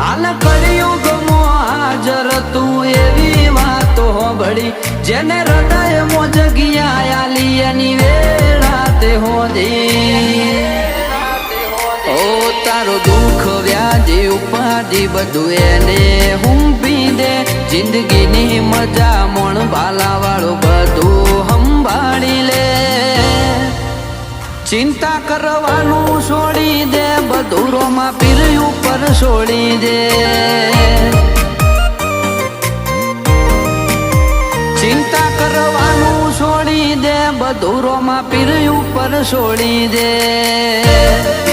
હાલ કળિયુગમો હાજર તું એવી વાતો હોબળી જેને હૃદયમાં જગ્યા આલી, એની વેળા તે હોદી ઓ, તારો દુઃખ વ્યાજી ઉપાધિ બધું એને હું પી દે જિંદગીની મજા મણ વાળું બધું સંભાળી લે. ચિંતા કરવાનું છોડી રોમાં ઉપર છોડી દે. ચિંતા કરવાનું છોડી દે બધું રોમાં પીર ઉપર છોડી દે.